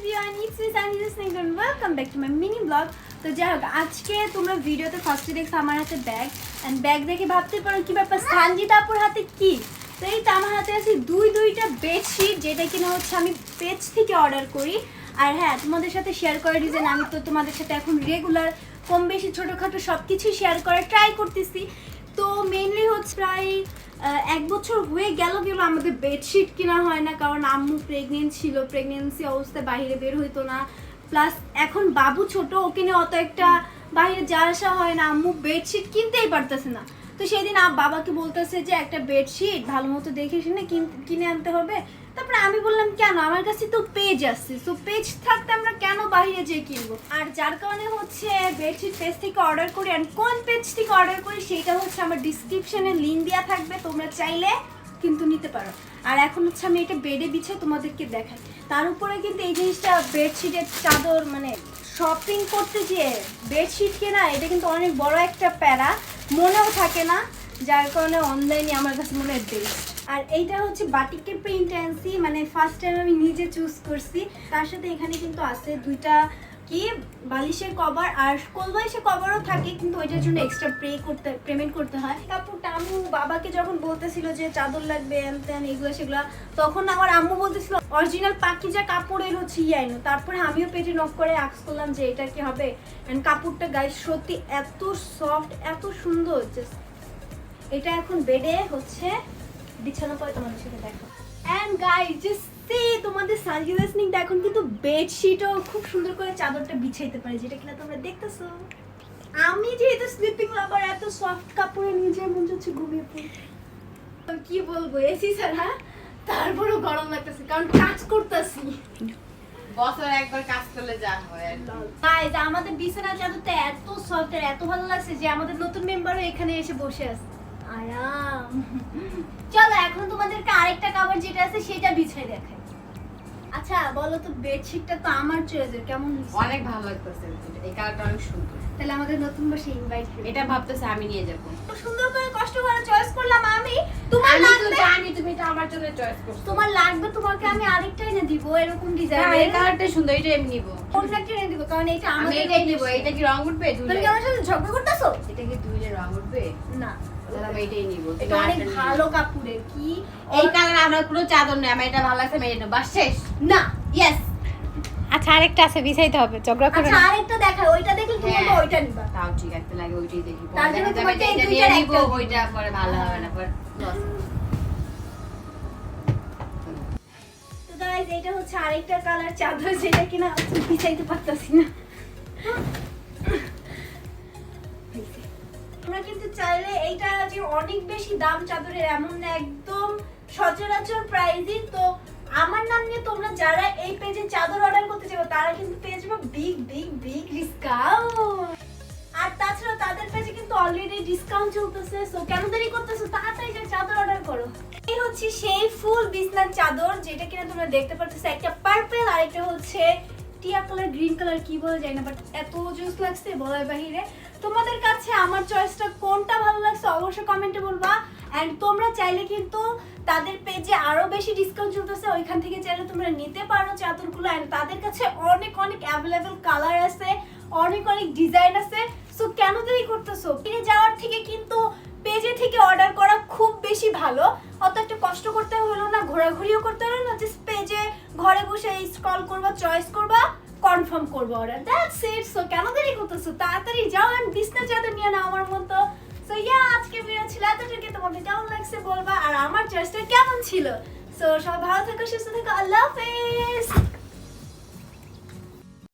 Everyone it's two mini তো যাই হোক আজকে তোমরা ভিডিওতে দেখছ আমার হাতে ব্যাগ অ্যান্ড ব্যাগ দেখে ভাবতে পারো কি ব্যাপার হাতে কি? তো এই তো আমার হাতে দুই দুইটা বেডশিট যেটা কিনা হচ্ছে আমি পেজ থেকে অর্ডার করি। আর হ্যাঁ তোমাদের সাথে শেয়ার করার রিজন আমি তো তোমাদের সাথে এখন রেগুলার কম বেশি ছোটোখাটো সব কিছুই শেয়ার করার ট্রাই করতেছি। তো মেনলি হচ্ছে প্রায় এক বছর হয়ে গেল কিন্তু আমাদের বেডশিট কেনা হয় না? কারণ আম্মু প্রেগনেন্ট ছিল প্রেগনেন্সি অবস্থায় বাইরে বের হইতো না। প্লাস এখন বাবু ছোট, ওকে নিয়ে অত একটা বাইরে যাওয়া আসা হয় না। আম্মু বেডশিট কিনতেই পারতেছে না। তো সেদিন বাবাকে বলতেছে যে, একটা বেডশিট ভালো মতো দেখে শুনে কিন- আনতে হবে। তারপরে আমি বললাম, কেন? আমার কাছে তো পেজ আসছে তো পেজ থাকতে আমরা কেন বাইরে যেয়ে কিনবো? আর যার কারণে হচ্ছে বেডশিট পেজ থেকে অর্ডার করি। আর কোন পেজ থেকে অর্ডার করি, সেটা হচ্ছে আমার ডিসক্রিপশনে লিঙ্ক দেওয়া থাকবে। তোমরা চাইলে কিন্তু নিতে পারো। আর এখন হচ্ছে আমি এটা বেডে বিছে তোমাদেরকে দেখাই। তার উপরে কিন্তু এই জিনিসটা বেডশিটের চাদর মানে শপিং করতে গিয়ে বেডশিট কেনা, এটা কিন্তু অনেক বড় একটা প্যারা। মনেও থাকে না, যার কারণে অনলাইনে আমার কাছে মনে হয় বেস্ট আর এইটা হচ্ছে বাটিকের প্রিন্ট অ্যান্সি মানে ফার্স্ট টাইম আমি নিজে চুজ করছি। তার সাথে এখানে কিন্তু আছে দুইটা কি বালিশের কভার আর কোল বালিশের কভারও থাকে, কিন্তু ওইটার জন্য এক্সট্রা পে করতে পেমেন্ট করতে হয়। কাপড়টা আম্মু বাবাকে যখন বলতেছিল যে চাদর লাগবে, এন তেন এগুলো সেগুলো, তখন আমার আম্মু বলতেছিল অরিজিনাল পাকিজা কাপড়ের হচ্ছে ইয়াইনো তারপরে আমিও পেটে নক করে আক্স করলাম যে, এটা কি হবে? এন্ড কাপড়টা গায়ে সত্যি এত সফট এত সুন্দর, just এটা এখন বেডে হচ্ছে, বিছানা পরে তোমাদের সাথে দেখো। এন্ড গাইস জাস্ট সি তোমাদের সানজিদা স্নিক এখন কিন্তু বেডশিটও খুব সুন্দর করে চাদরটা বিছাইতে পারে যেটা কিনা তোমরা দেখতেছো। আমি যেহেতু স্লিপিং লাভার এত সফট কাপড়ে নিজে মন হচ্ছে ঘুমিয়ে পড়ি। কি বলব এসি ছাড়া তারপরেও গরম লাগতেছে কারণ কাজ করতেছি। বছর একবার কাজ করলে যা হয় কি। আমাদের বিছানা চাদরটা এত সফট আর এত ভালো লাগছে যে আমাদের নতুন মেম্বারও এখানে এসে বসে আছে। আরাম চলো এখন তোমাদেরকে আরেকটা কাভার যেটা আছে সেটা বিছাই দেখাই। আচ্ছা বলো তো বেডশিটটা তো আমার চয়েসের কেমন? অনেক ভালো লাগতেছে এই কালারটা অনেক সুন্দর। তাহলে আমাদের নতুন বসে ইনভাইট এটা ভাবতেছে আমি নিয়ে যাব। সুন্দর করে কষ্ট করে চয়েস করলাম আমি। তোমার লাগবে জানি তুমি এটা আমার জন্য চয়েস করছ। তোমার লাগবে তোমাকে আমি আরেকটা এনে দিব এরকম হ্যাঁ, এই কালারটা সুন্দর এটা আমি নিব। একটা এনে দিব কারণ এটা আমি আমাদের এটাই নিব এটা কি রং উঠবে তুমি আমার সাথে ঝগড়া করতেছো? এটা কি দুইটা রং উঠবে? না। এটা অনেক ভালো কাপড়ের কি? এই কালার আমার কোনো চাদর নেই আমার এটা ভালো লাগছে আমি এটা বাস শেষ। না ইয়েস আচ্ছা আরেকটা আছে বিছাইতে হবে ঝগড়া করে আচ্ছা আরেকটা দেখা ওইটা দেখলে তুমি হ্যাঁ। বলবে ওইটা নিবা। তাও ঠিক আছে লাগে ওইটাই দেখি। তার জন্য পরে দেখা যাবে তোমাকে এই এটা নিয়ে নিব একটা- ওইটা পরে ভালো হবে না পরে loss। তো গাইস এটা হচ্ছে আরেকটা কালার চাদর যেটা কিনা বিছাইতে পারতাছি না। কিন্তু চাইলে এইটা যে অনেক বেশি দাম চাদরের এমন না, একদম সচরাচর প্রাইসই তো আমার নাম নিয়ে তোমরা যারা এই পেজে চাদর অর্ডার করতে চাও তারা কিন্তু পেয়ে যাবে বিগ বিগ বিগ ডিসকাউন্ট আর তাছাড়া তাদের পেজে কিন্তু অলরেডি ডিসকাউন্ট চলতেছে সো কেন দেরি করতেছো? তাড়াতাড়ি যে চাদর অর্ডার করো। এই হচ্ছে সেই ফুল বিছনার চাদর, যেটা কিনা তোমরা দেখতে পাচ্ছ একটা পার্পল আর একটা হচ্ছে টিয়া কালার গ্রিন কালার কি বলা যায় না বাট এত জুস লাগছে বলার বাহিরে। তোমাদের কাছে আমার চয়েসটা অবশ্যই কমেন্টে বলবা। এন্ড তোমরা চাইলে কিন্তু তাদের পেজে আরও বেশি ডিসকাউন্ট চলতেছে। ওইখান থেকে চাইলে তোমরা নিতে পারো চাদরগুলো। এন্ড তাদের কাছে অনেক অনেক অ্যাভেলেবেল কালার আছে। অনেক অনেক ডিজাইন আছে। সো কেন দেরি করতেছো? কিনে যাওয়ার থেকে কিন্তু পেজে থেকে অর্ডার করা খুব বেশি ভালো। অত একটা কষ্ট করতে হলো না, ঘোরাঘুরিও করতে হলো না। জাস্ট পেজে ঘরে বসে স্ক্রল করবা চয়েস করবা কনফার্ম করব অর্ডার দ্যাটস ইট সো কেন দেরি করতেছো? তাড়াতাড়ি যাও এন্ড বিছনা চাদর নিয়ে নাও আমার মতো। সো ইয়া আজকে ভিডিও ছিল এতটুকু তোমাদের কেমন লাগছে বলবা? আর আমার চয়েসটা কেমন ছিল? সো সবাই ভালো থাকো, সুস্থ থাকো। আল্লাহ হাফেজ